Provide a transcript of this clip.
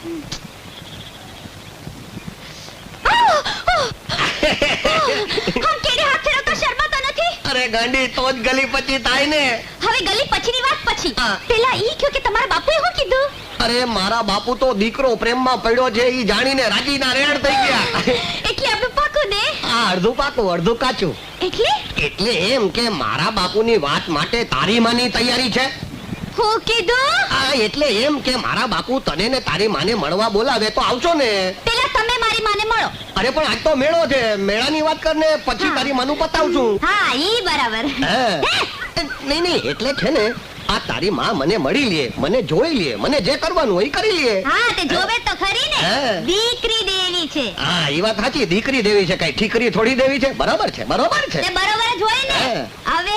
અરે ગાંડી તો જ ગલી પછી થાય ને. હવે ગલી પછીની વાત પછી. પેલા ઈ કયો કે તમારા બાપુએ શું કીધું? અરે મારા બાપુ તો દીકરો પ્રેમમાં પડ્યો છે ઈ જાણીને રાજીના રેડ થઈ ગયા. એટલે આપણે પાકું ને? આ અડધું પાકું અડધું કાચું. એટલે? એટલે એમ કે મારા બાપુની વાત માટે તારી માની તૈયારી છે? હું કીધું? આ એટલે એમ કે મારા બાપુ તને ને તારી માને મળવા બોલાવે તો આવજો ને. પેલા તમે મારી માને મળો. અરે પણ આજ તો મેળો છે. મેળાની વાત કરને પછી તારી માનું પતાવશું હા ઈ બરાબર. નહીં નહીં એટલે છે ને આ તારી માં મને મળી લે મને જોઈ લે મને જે કરવાનું હોય એ કરી લે. હા તે જોવે તો ખરી ને. દીકરી દેવી છે. હા એ વાત સાચી. દીકરી દેવી છે કઈ ઠીકરી થોડી દેવી છે. બરાબર છે બરોબર છે. બરાબર જ હોય ને. હવે